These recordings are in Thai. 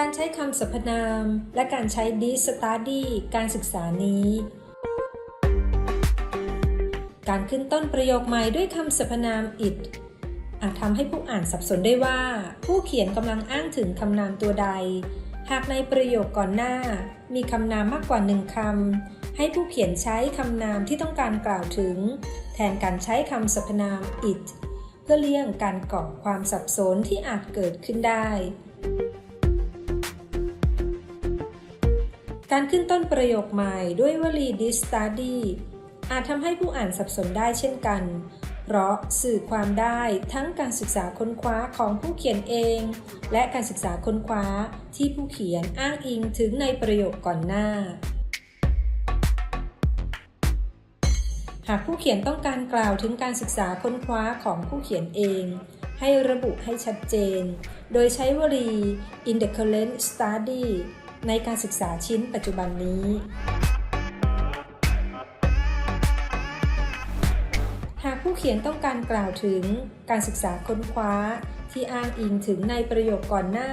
การใช้คำสรรพนาม และการใช้ this study การศึกษานี้ การขึ้นต้นประโยคใหม่ด้วยคำสรรพนาม it อาจทำให้ผู้อ่านสับสนได้ว่า ผู้เขียนกำลังอ้างถึงคำนามตัวใด หากในประโยคก่อนหน้า มีคำนามมากกว่าหนึ่งคำให้ผู้เขียนใช้คำนามที่ต้องการกล่าวถึง แทนการใช้คำสรรพนาม it เพื่อเลี่ยงการก่อความสับสนที่อาจเกิดขึ้นได้ การขึ้นต้นประโยคใหม่ด้วยวลี this study อาจทำให้ผู้อ่านสับสนได้เช่นกัน เพราะสื่อความได้ทั้งการศึกษาค้นคว้าของผู้เขียนเอง และการศึกษาค้นคว้าที่ผู้เขียนอ้างอิงถึงในประโยคก่อนหน้า หากผู้เขียนต้องการกล่าวถึงการศึกษาค้นคว้าของผู้เขียนเอง ให้ระบุให้ชัดเจน โดยใช้วลี in the current study ในการศึกษาชิ้นปัจจุบันนี้ หากผู้เขียนต้องการกล่าวถึงการศึกษาค้นคว้าที่อ้างอิงถึงในประโยคก่อนหน้า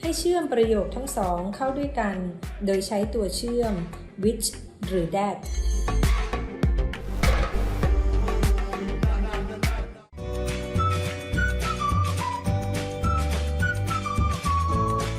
ให้เชื่อมประโยคทั้งสองเข้าด้วยกัน โดยใช้ตัวเชื่อม which หรือ that